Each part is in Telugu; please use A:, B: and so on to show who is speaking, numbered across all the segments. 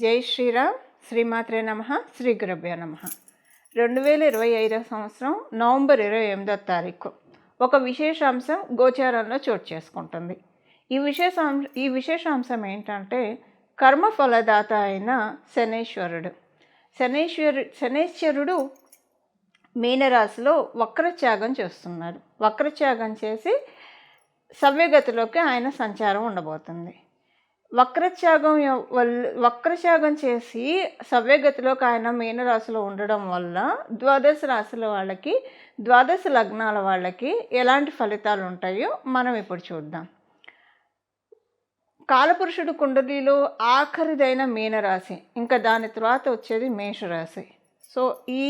A: జై శ్రీరామ్ శ్రీమాత్రే నమ శ్రీ గురభ్య నమ. రెండు వేల ఇరవై ఐదవ సంవత్సరం నవంబర్ ఇరవై ఎనిమిదో తారీఖు. ఒక విశేషాంశం గోచారంలో చోటు చేసుకుంటుంది. ఈ విశేషాం ఈ విశేషాంశం ఏంటంటే కర్మఫలదాత అయిన శనేశ్వరుడు. శనేశ్వరు శనేశ్వరుడు మీనరాశిలో వక్రత్యాగం చేస్తున్నారు వక్రత్యాగం చేసి సవ్యగతిలోకి ఆయన సంచారం ఉండబోతుంది. వక్రత్యాగం వల్ల వక్రత్యాగం చేసి సవ్యగతిలోకి ఆయన మీనరాశిలో ఉండడం వల్ల ద్వాదశ రాశుల వాళ్ళకి ద్వాదశ లగ్నాల వాళ్ళకి ఎలాంటి ఫలితాలు ఉంటాయో మనం ఇప్పుడు చూద్దాం. కాలపురుషుడు కుండలిలో ఆఖరిదైన మీనరాశి ఇంకా దాని తర్వాత వచ్చేది మేషరాశి. సో ఈ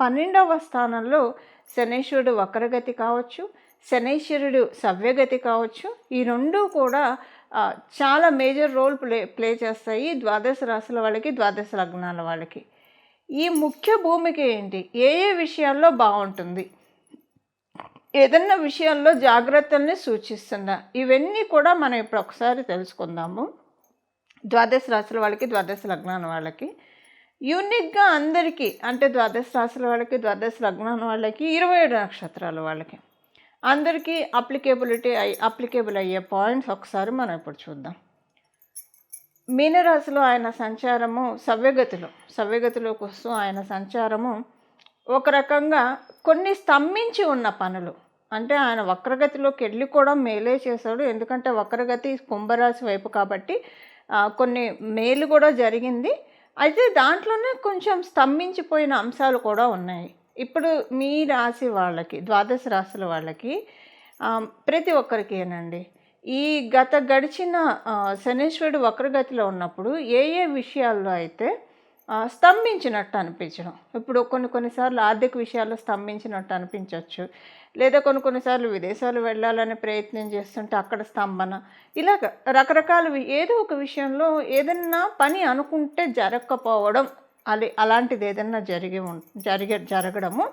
A: పన్నెండవ స్థానంలో శనేశ్వరుడు వక్రగతి కావచ్చు శనేశ్వరుడు సవ్యగతి కావచ్చు ఈ రెండు కూడా చాలా మేజర్ రోల్ ప్లే ప్లే చేస్తాయి ద్వాదశ రాశుల వాళ్ళకి ద్వాదశ లగ్నాల వాళ్ళకి. ఈ ముఖ్య భూమిక ఏంటి? ఏ ఏ విషయాల్లో బాగుంటుంది? ఏదన్నా విషయాల్లో జాగ్రత్తల్ని సూచిస్తుందా? ఇవన్నీ కూడా మనం ఇప్పుడు ఒకసారి తెలుసుకుందాము. ద్వాదశ రాశుల వాళ్ళకి ద్వాదశ లగ్నాల వాళ్ళకి. యూనిక్గా అందరికీ అంటే ద్వాదశ రాశుల వాళ్ళకి ద్వాదశ లగ్నాల వాళ్ళకి ఇరవై ఏడు నక్షత్రాల వాళ్ళకి. అందరికీ అప్లికేబిలిటీ అయ్యి అప్లికేబుల్ అయ్యే పాయింట్స్ ఒకసారి మనం ఇప్పుడు చూద్దాం. మీనరాశిలో ఆయన సంచారము సవ్యగతిలో సవ్యగతిలోకి వస్తూ ఆయన సంచారము ఒక రకంగా కొన్ని స్తంభించి ఉన్న పనులు. అంటే ఆయన వక్రగతిలోకి వెళ్ళి కూడా మేలే చేశాడు. ఎందుకంటే వక్రగతి కుంభరాశి వైపు కాబట్టి కొన్ని మేలు కూడా జరిగింది. అయితే దాంట్లోనే కొంచెం స్తంభించిపోయిన అంశాలు కూడా ఉన్నాయి. ఇప్పుడు మీ రాశి వాళ్ళకి ద్వాదశ రాశుల వాళ్ళకి ప్రతి ప్రతి ఒక్కరికేనండి ఈ గత గడిచిన శనీశ్వరుడు వక్రగతిలో ఉన్నప్పుడు ఏ ఏ విషయాల్లో అయితే స్తంభించినట్టు అనిపించడం? ఇప్పుడు కొన్ని కొన్నిసార్లు ఆర్థిక విషయాల్లో స్తంభించినట్టు అనిపించవచ్చు లేదా కొన్ని కొన్నిసార్లు విదేశాలు వెళ్ళాలనే ప్రయత్నం చేస్తుంటే అక్కడ స్తంభన. ఇలాగ రకరకాల ఏదో ఒక విషయంలో ఏదన్నా పని అనుకుంటే జరగకపోవడం అది అలాంటిది ఏదన్నా జరిగి ఉం- జరిగే జరగడము.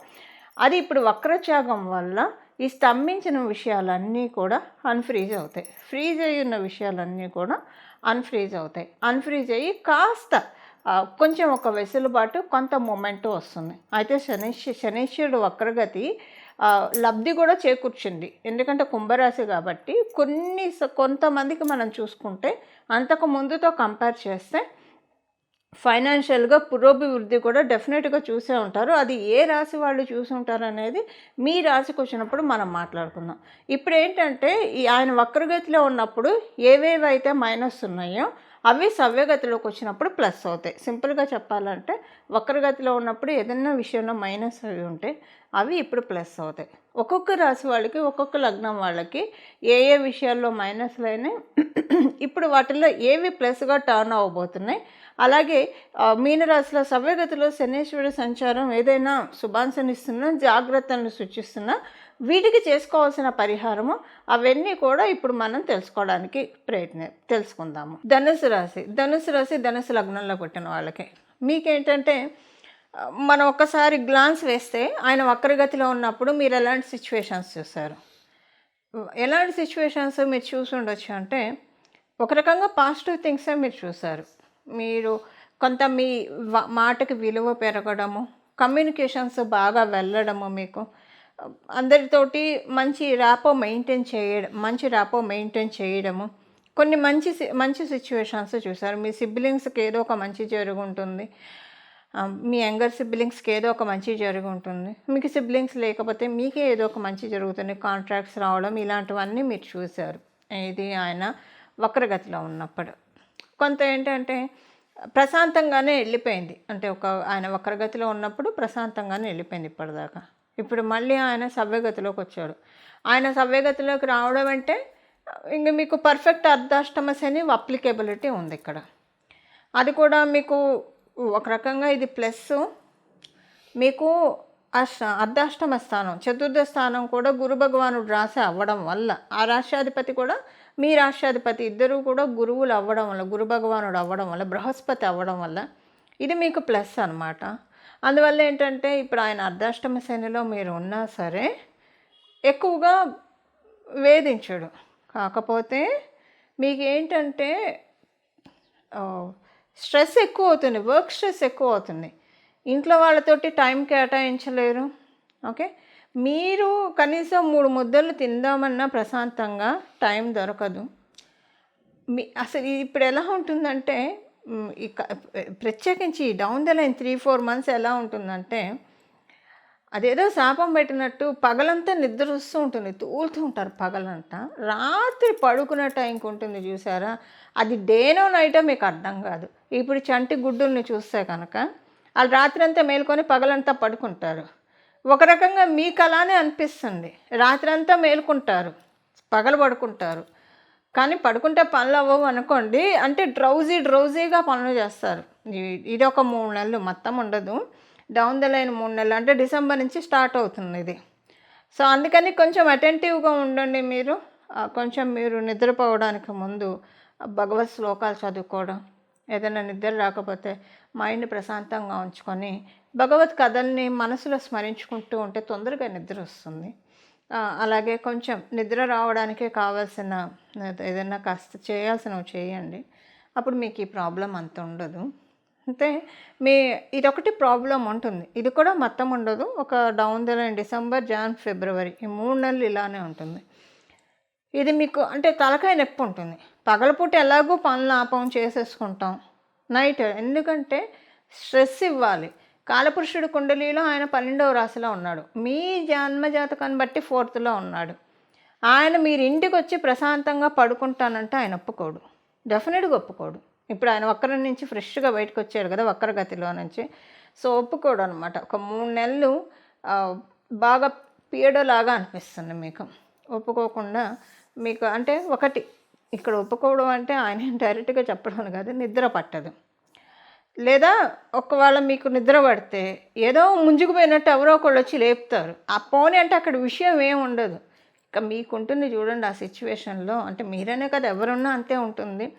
A: అది ఇప్పుడు వక్రత్యాగం వల్ల ఈ స్తంభించిన విషయాలన్నీ కూడా అన్ఫ్రీజ్ అవుతాయి. ఫ్రీజ్ అయి ఉన్న విషయాలన్నీ కూడా అన్ఫ్రీజ్ అవుతాయి. అన్ఫ్రీజ్ అయ్యి కాస్త కొంచెం ఒక వెసులుబాటు కొంత మూమెంట్ వస్తుంది. అయితే శని శనిశ్వరుడు వక్రగతి లబ్ధి కూడా చేకూర్చింది. ఎందుకంటే కుంభరాశి కాబట్టి కొన్ని స- కొంతమందికి మనం చూసుకుంటే అంతకు ముందుతో కంపేర్ చేస్తే ఫైనాన్షియల్గా పురోభివృద్ధి కూడా డెఫినెట్గా చూసే ఉంటారు. అది ఏ రాశి వాళ్ళు చూసి ఉంటారు అనేది మీ రాశికి వచ్చినప్పుడు మనం మాట్లాడుకుందాం. ఇప్పుడు ఏంటంటే ఈ ఆయన వక్రగతిలో ఉన్నప్పుడు ఏవేవైతే అయితే మైనస్ ఉన్నాయో అవి సవ్యగతిలోకి వచ్చినప్పుడు ప్లస్ అవుతాయి. సింపుల్గా చెప్పాలంటే వక్రగతిలో ఉన్నప్పుడు ఏదైనా విషయంలో మైనస్ అవి ఉంటే అవి ఇప్పుడు ప్లస్ అవుతాయి. ఒక్కొక్క రాశి వాళ్ళకి ఒక్కొక్క లగ్నం వాళ్ళకి ఏ ఏ విషయాల్లో మైనస్లు అయినాయి ఇప్పుడు వాటిల్లో ఏవి ప్లస్గా టర్న్ అవ్వబోతున్నాయి. అలాగే మీనరాశిలో సవ్యగతిలో శనేశ్వరుడు సంచారం ఏదైనా శుభాంశనిస్తున్నా జాగ్రత్తలను సూచిస్తున్నా వీటికి చేసుకోవాల్సిన పరిహారము అవన్నీ కూడా ఇప్పుడు మనం తెలుసుకోవడానికి ప్రయత్న తెలుసుకుందాము. ధనుసు రాశి. ధనుసు రాశి ధనుసు లగ్నంలో పుట్టిన వాళ్ళకి. మీకేంటంటే మనం ఒక్కసారి గ్లాన్స్ వేస్తే ఆయన వక్రగతిలో ఉన్నప్పుడు మీరు ఎలాంటి సిచ్యువేషన్స్ చూస్తారు ఎలాంటి సిచ్యువేషన్స్ మీరు చూసి ఉండొచ్చు అంటే ఒక రకంగా పాజిటివ్ థింగ్సే మీరు చూసారు మీరు కొంత మీ మాటకి విలువ పెరగడము కమ్యూనికేషన్స్ బాగా వెళ్ళడము మీకు అందరితోటి మంచి ర్యాపో మెయింటైన్ చేయడం మంచి ర్యాపో మెయింటైన్ చేయడము. కొన్ని మంచి సి- మంచి సిచ్యువేషన్స్ చూసారు. మీ సిబ్లింగ్స్కి ఏదో ఒక మంచి జరుగుంటుంది. మీ యంగర్ సిబ్లింగ్స్కి ఏదో ఒక మంచి జరుగుంటుంది. ఉంటుంది మీకు సిబ్లింగ్స్ లేకపోతే మీకే ఏదో ఒక మంచి జరుగుతుంది. కాంట్రాక్ట్స్ రావడం ఇలాంటివన్నీ మీరు చూశారు ఇది ఆయన వక్రగతిలో ఉన్నప్పుడు. కొంత ఏంటంటే ప్రశాంతంగానే వెళ్ళిపోయింది. అంటే ఒక ఆయన వక్రగతిలో ఉన్నప్పుడు ప్రశాంతంగానే వెళ్ళిపోయింది ఇప్పటిదాకా. ఇప్పుడు మళ్ళీ ఆయన సవ్యగతిలోకి వచ్చాడు ఆయన సవ్యగతిలోకి రావడం అంటే ఇంక మీకు పర్ఫెక్ట్ అర్ధాష్టమ శని అప్లికేబిలిటీ ఉంది ఇక్కడ. అది కూడా మీకు ఒక రకంగా ఇది ప్లస్ మీకు అష్ట అర్ధాష్టమ స్థానం చతుర్థ స్థానం కూడా గురు భగవానుడు రాశి అవ్వడం వల్ల ఆ రాష్ట్రాధిపతి కూడా మీ రాష్ట్రాధిపతి ఇద్దరు కూడా గురువులు అవ్వడం వల్ల గురు భగవానుడు అవ్వడం వల్ల బృహస్పతి అవ్వడం వల్ల ఇది మీకు ప్లస్ అనమాట అందువల్ల ఏంటంటే ఇప్పుడు ఆయన అర్ధాష్టమ శనిలో మీరు ఉన్నా సరే ఎక్కువగా వేధించడు. కాకపోతే మీకు ఏంటంటే స్ట్రెస్ ఎక్కువ అవుతుంది వర్క్ స్ట్రెస్ ఎక్కువ అవుతుంది. ఇంట్లో వాళ్ళతోటి టైం కేటాయించలేరు. ఓకే? మీరు కనీసం మూడు ముద్దలు తిందామన్నా ప్రశాంతంగా టైం దొరకదు. మీ అసలు ఇప్పుడు ఎలా ఉంటుందంటే ప్రత్యేకించి down the line three four months ఎలా ఉంటుందంటే అదేదో శాపం పెట్టినట్టు పగలంతా నిద్ర వస్తూ ఉంటుంది తూలుతూ ఉంటారు పగలంతా. రాత్రి పడుకునే టైంకి ఉంటుంది చూసారా? అది డేనో నైటో మీకు అర్థం కాదు. ఇప్పుడు చంటి గుడ్డుల్ని చూస్తే కనుక వాళ్ళు రాత్రి అంతా మేలుకొని పగలంతా పడుకుంటారు. ఒక రకంగా మీకు అలానే అనిపిస్తుంది. రాత్రి అంతా మేలుకుంటారు పగలు పడుకుంటారు. కానీ పడుకుంటే పనులు అవ్వవు అనుకోండి. అంటే డ్రౌజీ డ్రౌజీగా పనులు చేస్తారు. ఇది ఒక మూడు నెలలు మొత్తం ఉండదు. డౌన్ ద లైన్ మూడు నెలలు అంటే డిసెంబర్ నుంచి స్టార్ట్ అవుతుంది ఇది. సో అందుకని కొంచెం అటెంటివ్గా ఉండండి మీరు. కొంచెం మీరు నిద్రపోవడానికి ముందు భగవత్ శ్లోకాలు చదువుకోవడం. ఏదైనా నిద్ర రాకపోతే మైండ్ ప్రశాంతంగా ఉంచుకొని భగవత్ కథల్ని మనసులో స్మరించుకుంటూ ఉంటే తొందరగా నిద్ర వస్తుంది. అలాగే కొంచెం నిద్ర రావడానికే కావాల్సిన ఏదైనా కాస్త చేయాల్సినవి చేయండి. అప్పుడు మీకు ఈ ప్రాబ్లం అంత ఉండదు. అంటే మీ ఇదొకటి ప్రాబ్లం ఉంటుంది. ఇది కూడా మొత్తం ఉండదు. ఒక down the line December Jan February ఈ మూడు నెలలు ఇలానే ఉంటుంది. ఇది మీకు అంటే తలకాయ నొప్పి ఉంటుంది. పగలపూట ఎలాగో పనులు ఆపం చేసేసుకుంటాం. నైట్ ఎందుకంటే స్ట్రెస్ ఇవ్వాలి. కాలపురుషుడు కుండలిలో ఆయన పన్నెండవ రాశిలో ఉన్నాడు. మీ జన్మజాతకాన్ని బట్టి ఫోర్త్లో ఉన్నాడు. ఆయన మీరు ఇంటికి వచ్చి ప్రశాంతంగా పడుకుంటానంటే ఆయన ఒప్పుకోడు. డెఫినెట్గా ఒప్పుకోడు. ఇప్పుడు ఆయన ఒక్కరి నుంచి ఫ్రెష్గా బయటకు వచ్చాడు కదా వక్రగతిలో నుంచి. సో ఒప్పుకోడు అనమాట ఒక మూడు నెలలు బాగా పీడలాగా అనిపిస్తుంది మీకు. ఒప్పుకోకుండా మీకు అంటే ఒకటి ఇక్కడ ఒప్పుకోవడం అంటే ఆయన డైరెక్ట్గా చెప్పడం కాదు నిద్ర పట్టదు. లేదా ఒకవేళ మీకు నిద్ర పడితే ఏదో ముంజుకుపోయినట్టు ఎవరో ఒకళ్ళు వచ్చి లేపుతారు. ఆ పోనీ అంటే అక్కడ విషయం ఏం ఉండదు. ఇక మీకు ఉంటుంది చూడండి ఆ సిచ్యువేషన్లో. అంటే మీరనే కదా ఎవరున్నా అంతే ఉంటుంది.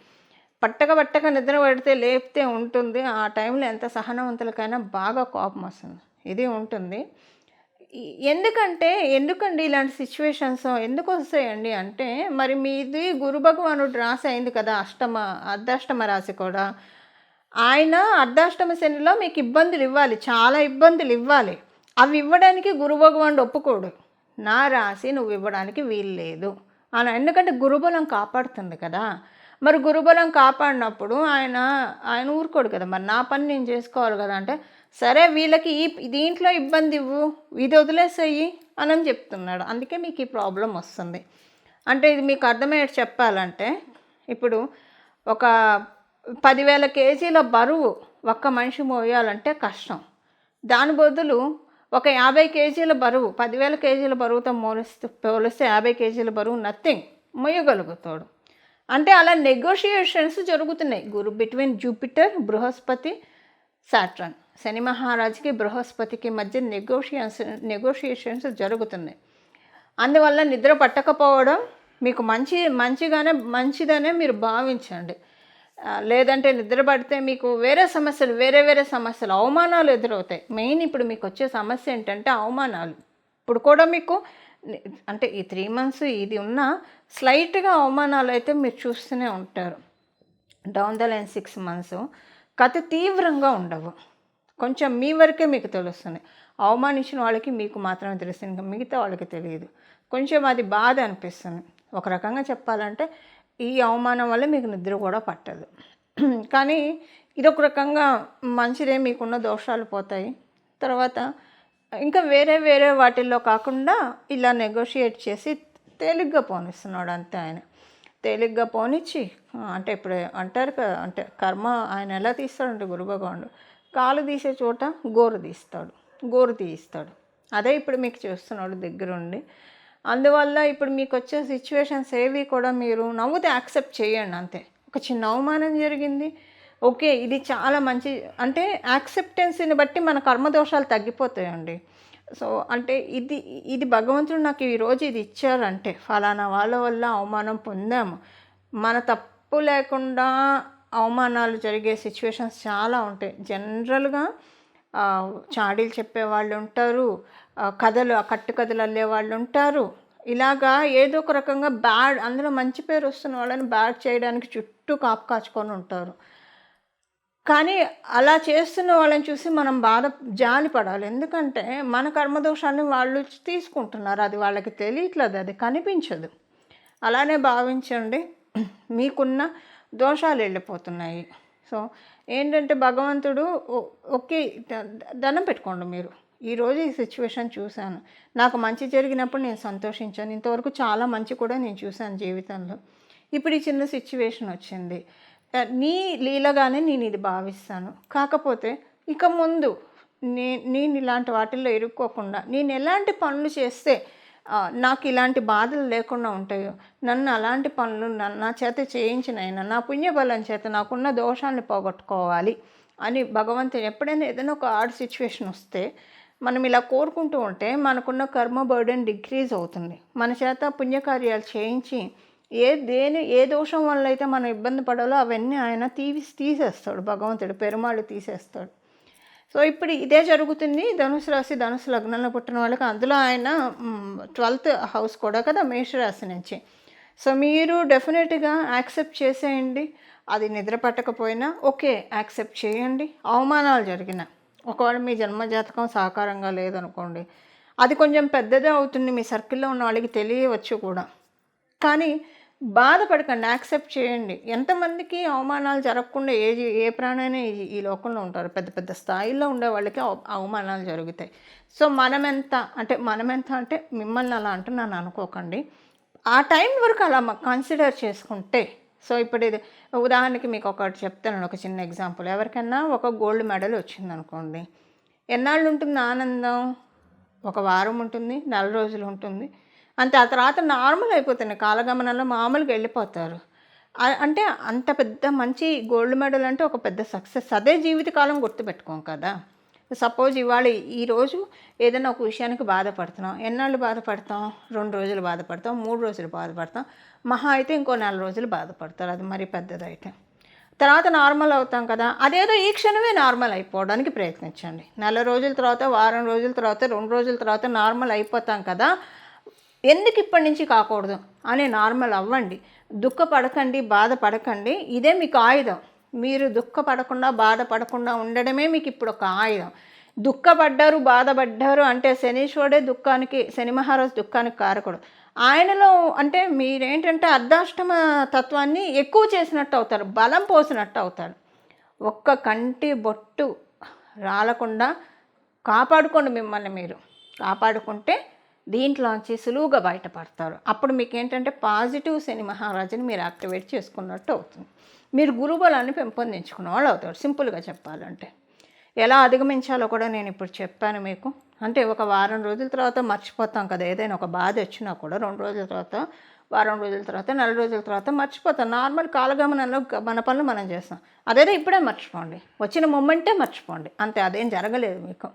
A: పట్టక పట్టక నిద్ర పడితే లేపితే ఉంటుంది. ఆ టైంలో ఎంత సహనవంతులకైనా బాగా కోపం వస్తుంది. ఇది ఉంటుంది. ఎందుకంటే ఎందుకండి ఇలాంటి సిచ్యువేషన్స్? ఎందుకు వస్తాయండి? అంటే మరి మీది గురు భగవానుడు రాసి అయింది కదా అష్టమ అర్ధాష్టమ రాశి కూడా. ఆయన అర్ధాష్టమ శనిలో మీకు ఇబ్బందులు ఇవ్వాలి చాలా ఇబ్బందులు ఇవ్వాలి. అవి ఇవ్వడానికి గురు భగవానుడు ఒప్పుకోడు. నా రాశి నువ్వు ఇవ్వడానికి వీలు లేదు. అని ఎందుకంటే గురుబలం కాపాడుతుంది కదా. మరి గురుబలం కాపాడినప్పుడు ఆయన ఆయన ఊరుకోడు కదా. మరి నా పని నేను చేసుకోవాలి కదా అంటే సరే వీళ్ళకి ఈ దీంట్లో ఇబ్బంది ఇవ్వు ఇది వదిలేసేయి అని అని చెప్తున్నాడు. అందుకే మీకు ఈ ప్రాబ్లం వస్తుంది. అంటే ఇది మీకు అర్థమయ్యేది చెప్పాలంటే ఇప్పుడు ఒక పదివేల కేజీల బరువు ఒక్క మనిషి మోయాలంటే కష్టం. దాని బదులు ఒక యాభై కేజీల బరువు పదివేల కేజీల బరువుతో మోలిస్తే పోలిస్తే యాభై కేజీల బరువు నథింగ్ మొయ్యగలుగుతాడు అంటే అలా నెగోషియేషన్స్ జరుగుతున్నాయి. Guru between Jupiter Brihaspati Saturn Shani మహారాజుకి బృహస్పతికి మధ్య నెగోషియేషన్ నెగోషియేషన్స్ జరుగుతున్నాయి. అందువల్ల నిద్ర పట్టకపోవడం మీకు మంచి మంచిగానే మంచిదనే మీరు భావించండి. లేదంటే నిద్రపడితే మీకు వేరే సమస్యలు వేరే వేరే సమస్యలు అవమానాలు ఎదురవుతాయి. మెయిన్ ఇప్పుడు మీకు వచ్చే సమస్య ఏంటంటే అవమానాలు. ఇప్పుడు కూడా మీకు అంటే ఈ త్రీ మంత్స్ ఇది ఉన్న స్లైట్గా అవమానాలు అయితే మీరు చూస్తూనే ఉంటారు. Down the line six months కథ తీవ్రంగా ఉండవు. కొంచెం మీ వరకే మీకు తెలుస్తుంది. అవమానించిన వాళ్ళకి మీకు మాత్రమే తెలుస్తుంది. ఇంకా మిగతా వాళ్ళకి తెలియదు. కొంచెం అది బాధ అనిపిస్తుంది. ఒక రకంగా చెప్పాలంటే ఈ అవమానం వల్ల మీకు నిద్ర కూడా పట్టదు. కానీ ఇదొక రకంగా మంచిదే మీకున్న దోషాలు పోతాయి. తర్వాత ఇంకా వేరే వేరే వాటిల్లో కాకుండా ఇలా నెగోషియేట్ చేసి తేలిగ్గా పోనిస్తున్నాడు అంతే ఆయన. తేలిగ్గా పోనిచ్చి అంటే ఇప్పుడు అంటారు కదా అంటే కర్మ ఆయన ఎలా తీస్తాడంటే గురుభగవానుడు కాలు తీసే చోట గోరు తీస్తాడు గోరు తీయిస్తాడు. అదే ఇప్పుడు మీకు చూస్తున్నాడు దగ్గరుండి. అందువల్ల ఇప్పుడు మీకు వచ్చే సిచ్యువేషన్స్ ఏవి కూడా మీరు నవ్వుతే యాక్సెప్ట్ చేయండి అంతే. ఒక చిన్న అవమానం జరిగింది. ఓకే ఇది చాలా మంచి అంటే యాక్సెప్టెన్సీని బట్టి మన కర్మదోషాలు తగ్గిపోతాయండి. సో అంటే ఇది ఇది భగవంతుడు నాకు ఈరోజు ఇది ఇచ్చారంటే ఫలానా వాళ్ళ వల్ల అవమానం పొందాము మన తప్పు లేకుండా అవమానాలు జరిగే సిచ్యువేషన్స్ చాలా ఉంటాయి. జనరల్గా చాడీలు చెప్పే వాళ్ళు ఉంటారు. కథలు ఆ కట్టు కథలు అల్లే వాళ్ళు ఉంటారు. ఇలాగా ఏదో ఒక రకంగా బ్యాడ్ అందులో మంచి పేరు వస్తున్న వాళ్ళని బ్యాడ్ చేయడానికి చుట్టూ కాపు కాచుకొని ఉంటారు. కానీ అలా చేస్తున్న వాళ్ళని చూసి మనం బాధ జాలి పడాలి. ఎందుకంటే మన కర్మదోషాన్ని వాళ్ళు తీసుకుంటున్నారు. అది వాళ్ళకి తెలియట్లేదు అది కనిపించదు. అలానే భావించండి మీకున్న దోషాలు వెళ్ళిపోతున్నాయి. సో ఏంటంటే భగవంతుడు ఓ- ఓకే ద- దండం పెట్టుకోండి మీరు. ఈరోజు ఈ సిచ్యువేషన్ చూశాను. నాకు మంచి జరిగినప్పుడు నేను సంతోషించాను. ఇంతవరకు చాలా మంచి కూడా నేను చూశాను జీవితంలో. ఇప్పుడు ఈ చిన్న సిచ్యువేషన్ వచ్చింది. నీ లీలగానే నేను ఇది భావిస్తాను. కాకపోతే ఇక ముందు నే నేను ఇలాంటి వాటిల్లో ఇరుక్కోకుండా నేను ఎలాంటి పనులు చేస్తే నాకు ఇలాంటి బాధలు లేకుండా ఉంటాయో నన్ను అలాంటి పనులు నా చేత చేయించినైనా నా పుణ్యబలం చేత నాకున్న దోషాన్ని పోగొట్టుకోవాలి అని భగవంతుని ఎప్పుడైనా ఏదైనా ఒక ఆడ్ సిచ్యువేషన్ వస్తే మనం ఇలా కోరుకుంటూ ఉంటే మనకున్న కర్మ బర్డెన్ డిక్రీజ్ అవుతుంది. మన చేత పుణ్యకార్యాలు చేయించి ఏ దేని ఏ దోషం వల్ల అయితే మనం ఇబ్బంది పడాలో అవన్నీ ఆయన తీసి తీసేస్తాడు. భగవంతుడు పెరుమాళ్ళు తీసేస్తాడు. సో ఇప్పుడు ఇదే జరుగుతుంది. ధనుసు రాశి ధనుసు లగ్నంలో పుట్టిన వాళ్ళకి అందులో ఆయన ట్వెల్త్ హౌస్ కూడా కదా మేషరాశి నుంచి. సో మీరు డెఫినెట్గా యాక్సెప్ట్ చేసేయండి. అది నిద్ర పట్టకపోయినా ఓకే యాక్సెప్ట్ చేయండి. అవమానాలు జరిగిన. ఒకవేళ మీ జన్మజాతకం సహకారంగా లేదనుకోండి అది కొంచెం పెద్దదే అవుతుంది మీ సర్కిల్లో ఉన్న వాళ్ళకి తెలియవచ్చు కూడా. కానీ బాధపడకండి యాక్సెప్ట్ చేయండి. ఎంతమందికి అవమానాలు జరగకుండా ఏ ఏ ప్రాణైనా ఈ- లోకంలో ఉంటారు. పెద్ద పెద్ద స్థాయిలో ఉండే వాళ్ళకి అవమానాలు జరుగుతాయి. సో మనమెంత అంటే మనమెంత అంటే మిమ్మల్ని అలా అంటున్నాను అనుకోకండి. ఆ టైం వరకు అలా కన్సిడర్ చేసుకుంటే సో ఇప్పుడు ఇది ఉదాహరణకి మీకు ఒకటి చెప్తాను ఒక చిన్న ఎగ్జాంపుల్ ఎవరికైనా ఒక గోల్డ్ మెడల్ వచ్చింది అనుకోండి ఎన్నాళ్ళు ఉంటుంది ఆనందం? ఒక వారం ఉంటుంది నెల రోజులు ఉంటుంది. అంతే ఆ తర్వాత నార్మల్ అయిపోతుంది కాలగమనంలో మామూలుగా వెళ్ళిపోతారు. అంటే అంత పెద్ద మంచి గోల్డ్ మెడల్ అంటే ఒక పెద్ద సక్సెస్ అదే జీవితకాలం గుర్తుపెట్టుకోం కదా. సపోజ్ ఇవాళ ఈరోజు ఏదైనా ఒక విషయానికి బాధపడుతున్నాం. ఎన్నాళ్ళు బాధపడతాం? రెండు రోజులు బాధపడతాం. మూడు రోజులు బాధపడతాం. మహా అయితే ఇంకో నెల రోజులు బాధపడతారు. అది మరి పెద్దదైతే. తర్వాత నార్మల్ అవుతాం కదా. అదేదో ఈ క్షణమే నార్మల్ అయిపోవడానికి ప్రయత్నించండి. నెల రోజుల తర్వాత వారం రోజుల తర్వాత రెండు రోజుల తర్వాత నార్మల్ అయిపోతాం కదా. ఎందుకు ఇప్పటి నుంచి కాకూడదు? అని నార్మల్ అవ్వండి. దుఃఖపడకండి బాధపడకండి. ఇదే మీకు ఆయుధం. మీరు దుఃఖపడకుండా బాధపడకుండా ఉండడమే మీకు ఇప్పుడు ఒక ఆయుధం. దుఃఖపడ్డారు బాధపడ్డారు అంటే శనీశ్వరుడే దుఃఖానికి శని మహారాజు దుఃఖానికి కారకుడు. ఆయనలో అంటే మీరేంటంటే అర్ధాష్టమ తత్వాన్ని ఎక్కువ చేసినట్టు అవుతారు బలం పోసినట్టు అవుతారు ఒక్క కంటి బొట్టు రాలకుండా కాపాడుకోండి మిమ్మల్ని మీరు. కాపాడుకుంటే దీంట్లోంచి సులువుగా బయటపడతారు. అప్పుడు మీకు ఏంటంటే పాజిటివ్ శని మహారాజుని మీరు యాక్టివేట్ చేసుకున్నట్టు అవుతుంది మీరు గురుబలాన్ని పెంపొందించుకున్న వాళ్ళు అవుతారు. సింపుల్గా చెప్పాలంటే. ఎలా అధిగమించాలో కూడా నేను ఇప్పుడు చెప్పాను మీకు. అంటే ఒక వారం రోజుల తర్వాత మర్చిపోతాం కదా ఏదైనా ఒక బాధ వచ్చినా కూడా రెండు రోజుల తర్వాత వారం రోజుల తర్వాత నెల రోజుల తర్వాత మర్చిపోతాం. నార్మల్ కాలగమనంలో మన పనులు మనం చేస్తాం. అదేదో ఇప్పుడే మర్చిపోండి. వచ్చిన మూమెంటే మర్చిపోండి. అంతే అదేం జరగలేదు మీకు.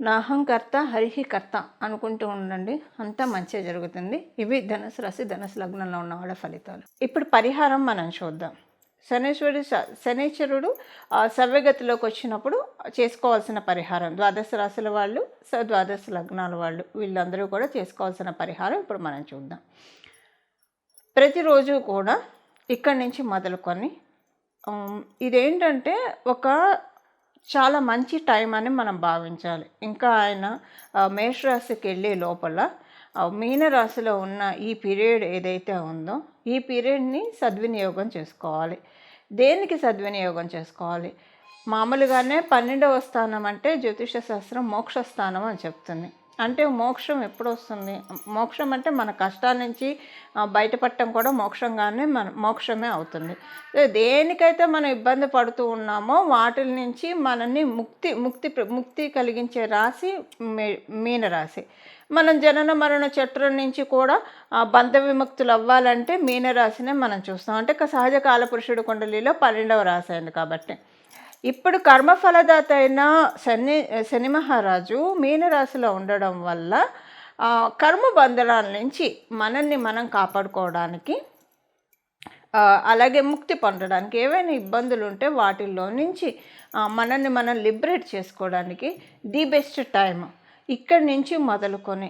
A: నాహంకర్త హరిహి కర్త అనుకుంటూ ఉండండి. అంతా మంచిగా జరుగుతుంది. ఇవి ధనుసు రాశి ధనుసు లగ్నంలో ఉన్న వాళ్ళ ఫలితాలు. ఇప్పుడు పరిహారం మనం చూద్దాం. శనేశ్వరుడు శనేశ్వరుడు సవ్యగతిలోకి వచ్చినప్పుడు చేసుకోవాల్సిన పరిహారం. ద్వాదశ రాశుల వాళ్ళు స- ద్వాదశ లగ్నాల వాళ్ళు వీళ్ళందరూ కూడా చేసుకోవాల్సిన పరిహారం ఇప్పుడు మనం చూద్దాం. ప్రతిరోజు కూడా ఇక్కడి నుంచి మొదలుకొని ఇదేంటంటే ఒక చాలా మంచి టైం అని మనం భావించాలి. ఇంకా ఆయన మేషరాశికి వెళ్ళే లోపల మీనరాశిలో ఉన్న ఈ పీరియడ్ ఏదైతే ఉందో ఈ పీరియడ్ని సద్వినియోగం చేసుకోవాలి. దేనికి సద్వినియోగం చేసుకోవాలి? మామూలుగానే పన్నెండవ స్థానం అంటే జ్యోతిష శాస్త్రం మోక్ష స్థానం అని చెప్తుంది. అంటే మోక్షం ఎప్పుడు వస్తుంది మోక్షం అంటే మన కష్టాల నుంచి బయటపడటం కూడా మోక్షంగానే మన మోక్షమే అవుతుంది. దేనికైతే మనం ఇబ్బంది పడుతూ ఉన్నామో వాటి నుంచి మనల్ని ముక్తి ముక్తి ముక్తి కలిగించే రాశి మీన మీనరాశి. మనం జనన మరణ చట్టం నుంచి కూడా బంధ విముక్తులు అవ్వాలంటే మీనరాశినే మనం చూస్తాం. అంటే సహజ కాలపురుషుడు కుండలిలో పన్నెండవ రాశి అయింది కాబట్టి. ఇప్పుడు కర్మఫలదాత అయిన శని శని మహారాజు మీనరాశిలో ఉండడం వల్ల కర్మ బంధనాల నుంచి మనల్ని మనం కాపాడుకోవడానికి అలాగే ముక్తి పొందడానికి ఏవైనా ఇబ్బందులు ఉంటే వాటిల్లో నుంచి మనల్ని మనం లిబరేట్ చేసుకోవడానికి ది బెస్ట్ టైం ఇక్కడి నుంచి మొదలుకొని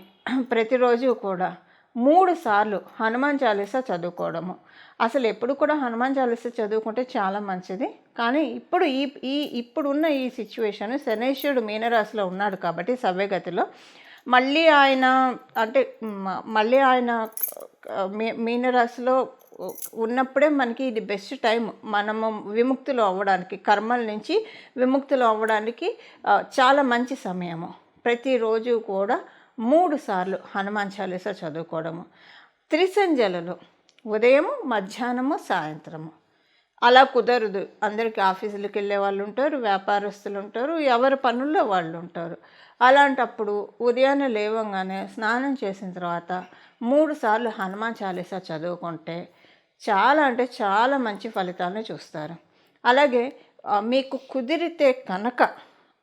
A: ప్రతిరోజు కూడా మూడు సార్లు హనుమాన్ చాలీసా చదువుకోవడము. అసలు ఎప్పుడు కూడా హనుమాన్ చాలీసా చదువుకుంటే చాలా మంచిది. కానీ ఇప్పుడు ఈ ఈ ఇప్పుడున్న ఈ సిచ్యువేషన్ శనేశ్వరుడు మీనరాశిలో ఉన్నాడు కాబట్టి సవ్యగతిలో. మళ్ళీ ఆయన అంటే మ- మళ్ళీ ఆయన మీ- మీనరాశిలో ఉన్నప్పుడే మనకి ఇది బెస్ట్ టైం. మనము విముక్తులు అవ్వడానికి కర్మల నుంచి విముక్తులు అవ్వడానికి చాలా మంచి సమయము. ప్రతిరోజు కూడా మూడు సార్లు హనుమాన్ చాలీసా చదువుకోవడము. త్రిసంజలలో ఉదయము మధ్యాహ్నము సాయంత్రము. అలా కుదరదు. అందరికీ ఆఫీసులకు వెళ్ళే వాళ్ళు ఉంటారు వ్యాపారస్తులు ఉంటారు ఎవరి పనుల్లో వాళ్ళు ఉంటారు. అలాంటప్పుడు ఉదయాన్నే లేవంగానే స్నానం చేసిన తర్వాత మూడు సార్లు హనుమాన్ చాలీసా చదువుకుంటే చాలా అంటే చాలా మంచి ఫలితాలను చూస్తారు. అలాగే మీకు కుదిరితే కనుక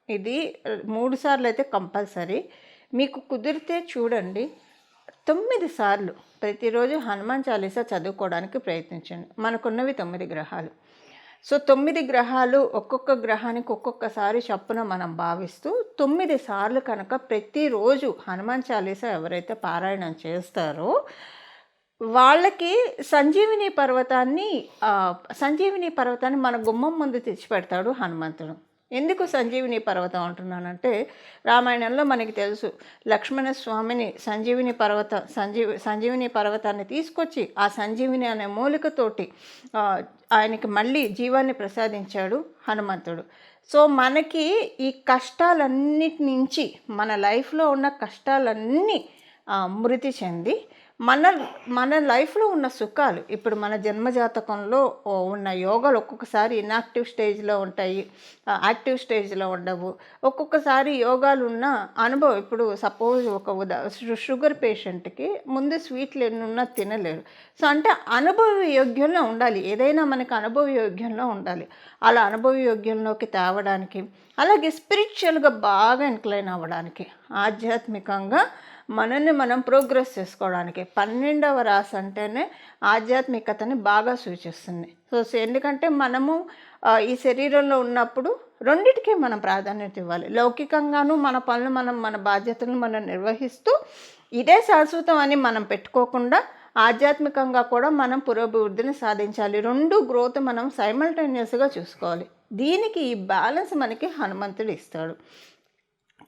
A: ఇది మూడు సార్లు అయితే కంపల్సరీ. మీకు కుదిరితే చూడండి. తొమ్మిది సార్లు ప్రతిరోజు హనుమాన్ చాలీసా చదువుకోవడానికి ప్రయత్నించండి. మనకున్నవి తొమ్మిది గ్రహాలు. సో తొమ్మిది గ్రహాలు ఒక్కొక్క గ్రహానికి ఒక్కొక్కసారి చప్పున మనం భావిస్తూ తొమ్మిది సార్లు కనుక ప్రతిరోజు హనుమాన్ చాలీసా ఎవరైతే పారాయణం చేస్తారో వాళ్ళకి సంజీవిని పర్వతాన్ని సంజీవిని పర్వతాన్ని మన గుమ్మం ముందు తెచ్చిపెడతాడు హనుమంతుడు. ఎందుకు సంజీవిని పర్వతం అంటున్నానంటే రామాయణంలో మనకి తెలుసు లక్ష్మణ స్వామిని సంజీవిని పర్వతం సంజీవి సంజీవిని పర్వతాన్ని తీసుకొచ్చి ఆ సంజీవిని అనే మూలికతోటి ఆయనకి మళ్ళీ జీవాన్ని ప్రసాదించాడు హనుమంతుడు. సో మనకి ఈ కష్టాలన్నిటి నుంచి మన లైఫ్లో ఉన్న కష్టాలన్నీ మృతి చెంది మన మన లైఫ్లో ఉన్న సుఖాలు ఇప్పుడు మన జన్మజాతకంలో ఉన్న యోగాలు ఒక్కొక్కసారి ఇన్యాక్టివ్ స్టేజ్లో ఉంటాయి యాక్టివ్ స్టేజ్లో ఉండవు. ఒక్కొక్కసారి యోగాలు ఉన్న అనుభవం ఇప్పుడు సపోజ్ ఒక ఉదా షుగర్ పేషెంట్కి ముందు స్వీట్లు ఎన్నున్నా తినలేరు. సో అంటే అనుభవ యోగ్యంలో ఉండాలి. ఏదైనా మనకి అనుభవ యోగ్యంలో ఉండాలి. అలా అనుభవ యోగ్యంలోకి తేవడానికి అలాగే స్పిరిచువల్గా బాగా ఇన్క్లైన్ అవ్వడానికి ఆధ్యాత్మికంగా మనల్ని మనం ప్రోగ్రెస్ చేసుకోవడానికి. పన్నెండవ రాశి అంటేనే ఆధ్యాత్మికతని బాగా సూచిస్తుంది. సో ఎందుకంటే మనము ఈ శరీరంలో ఉన్నప్పుడు రెండిటికీ మనం ప్రాధాన్యత ఇవ్వాలి. లౌకికంగాను మన పనులు మనం మన బాధ్యతలను మనం నిర్వహిస్తూ ఇదే శాశ్వతం అని మనం పెట్టుకోకుండా ఆధ్యాత్మికంగా కూడా మనం పురోభివృద్ధిని సాధించాలి. రెండు గ్రోత్ మనం సైమల్టేనియస్గా చూసుకోవాలి. దీనికి ఈ బ్యాలెన్స్ మనకి హనుమంతుడు ఇస్తాడు.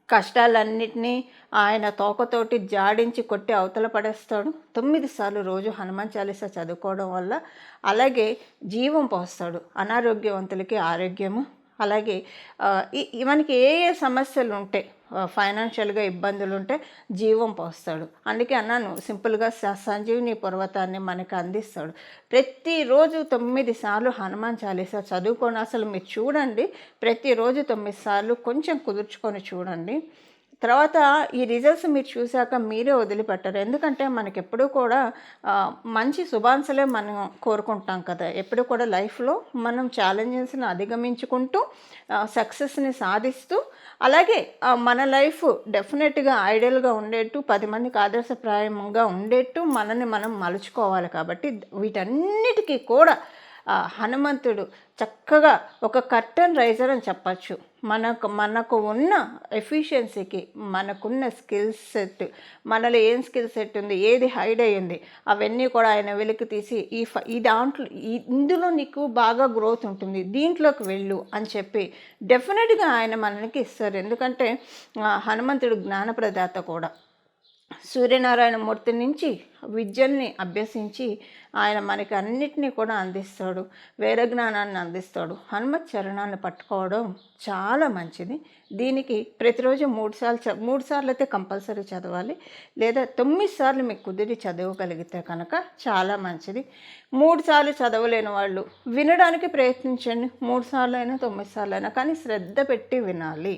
A: కష్టాలన్నిటినీ ఆయన తోకతోటి జాడించి కొట్టి అవతల పడేస్తాడు. తొమ్మిది సార్లు రోజు హనుమాన్ చాలీసా చదువుకోవడం వల్ల అలాగే జీవం పోస్తాడు. అనారోగ్యవంతులకి ఆరోగ్యము. అలాగే ఈ- మనకి ఏ ఏ సమస్యలు ఉంటాయి ఫైనాన్షియల్గా ఇబ్బందులు ఉంటే జీవం పోస్తాడు. అందుకే అన్నాను సింపుల్గా స- సంజీవిని పర్వతాన్ని మనకు అందిస్తాడు. ప్రతిరోజు తొమ్మిది సార్లు హనుమాన్ చాలీసా చదువుకొని అసలు మీరు చూడండి ప్రతిరోజు తొమ్మిది సార్లు కొంచెం కుదుర్చుకొని చూడండి. తర్వాత ఈ రిజల్ట్స్ మీరు చూశాక మీరే వదిలిపెట్టరు. ఎందుకంటే మనకి ఎప్పుడూ కూడా మంచి శుభాంశలే మనం కోరుకుంటాం కదా. ఎప్పుడు కూడా లైఫ్లో మనం ఛాలెంజెస్ని అధిగమించుకుంటూ సక్సెస్ని సాధిస్తూ అలాగే మన లైఫ్ డెఫినెట్గా ఐడియల్గా ఉండేట్టు పది మందికి ఆదర్శప్రాయంగా ఉండేట్టు మనల్ని మనం మలుచుకోవాలి కాబట్టి వీటన్నిటికీ కూడా హనుమంతుడు చక్కగా ఒక కర్టన్ రైజర్ అని చెప్పచ్చు. మనకు మనకు ఉన్న ఎఫిషియన్సీకి మనకున్న స్కిల్ సెట్ మనలో ఏం స్కిల్ సెట్ ఉంది ఏది హైడ్ అయ్యింది అవన్నీ కూడా ఆయన వెలికి తీసి ఈ ఫ ఈ దాంట్లో ఇందులో నీకు బాగా గ్రోత్ ఉంటుంది దీంట్లోకి వెళ్ళు అని చెప్పి డెఫినెట్గా ఆయన మనకి ఇస్తారు. ఎందుకంటే హనుమంతుడు జ్ఞానప్రదాత కూడా. సూర్యనారాయణ మూర్తి నుంచి విద్యల్ని అభ్యసించి ఆయన మనకి అన్నిటినీ కూడా అందిస్తాడు. వేద జ్ఞానాన్ని అందిస్తాడు. హనుమత్ చరణాన్ని పట్టుకోవడం చాలా మంచిది. దీనికి ప్రతిరోజు మూడు సార్లు చ మూడు సార్లు అయితే కంపల్సరీ చదవాలి. లేదా తొమ్మిది సార్లు మీకు కుదిరి చదవగలిగితే కనుక చాలా మంచిది. మూడు సార్లు చదవలేని వాళ్ళు వినడానికి ప్రయత్నించండి. మూడు సార్లు అయినా తొమ్మిది సార్లు అయినా కానీ శ్రద్ధ పెట్టి వినాలి.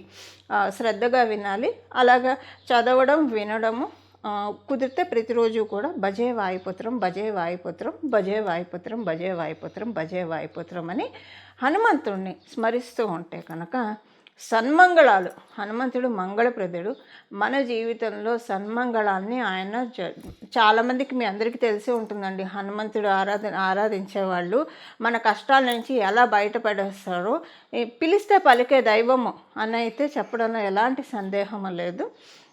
A: శ్రద్ధగా వినాలి. అలాగా చదవడం వినడము కుదిరితే ప్రతిరోజు కూడా భజే వాయుపుత్రం భజే వాయుపుత్రం భజే వాయుపుత్రం భజే వాయుపుత్రం భజే వాయుపుత్రం అని హనుమంతుడిని స్మరిస్తూ ఉంటే కనుక సన్మంగళాలు హనుమంతుడు మంగళప్రదుడు. మన జీవితంలో సన్మంగళాన్ని ఆయన చాలామందికి మీ అందరికీ తెలిసే ఉంటుందండి. హనుమంతుడు ఆరాధన ఆరాధించే వాళ్ళు మన కష్టాల నుంచి ఎలా బయటపడేస్తారో. పిలిస్తే పలికే దైవము అని అయితే చెప్పడంలో ఎలాంటి సందేహము లేదు.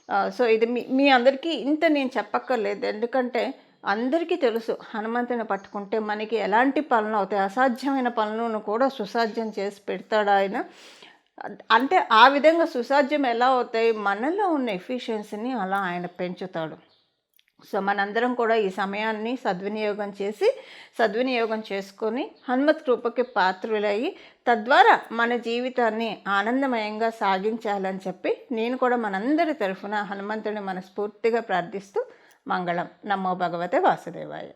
A: సో ఇది మీ మీ అందరికీ ఇంత నేను చెప్పక్కర్లేదు. ఎందుకంటే అందరికీ తెలుసు హనుమంతుని పట్టుకుంటే మనకి ఎలాంటి పనులు అవుతాయి అసాధ్యమైన పనులను కూడా సుసాధ్యం చేసి పెడతాడు ఆయన. అంటే ఆ విధంగా సుసాధ్యం ఎలా అవుతాయి? మనలో ఉన్న ఎఫిషియన్సీని అలా ఆయన పెంచుతాడు. సో మనందరం కూడా ఈ సమయాన్ని సద్వినియోగం చేసి సద్వినియోగం చేసుకొని హనుమత్ కృపకి పాత్రులయ్యి తద్వారా మన జీవితాన్ని ఆనందమయంగా సాగించాలని చెప్పి నేను కూడా మనందరి తరఫున హనుమంతుని మనస్ఫూర్తిగా ప్రార్థిస్తూ మంగళం. నమో భగవతే వాసుదేవాయ.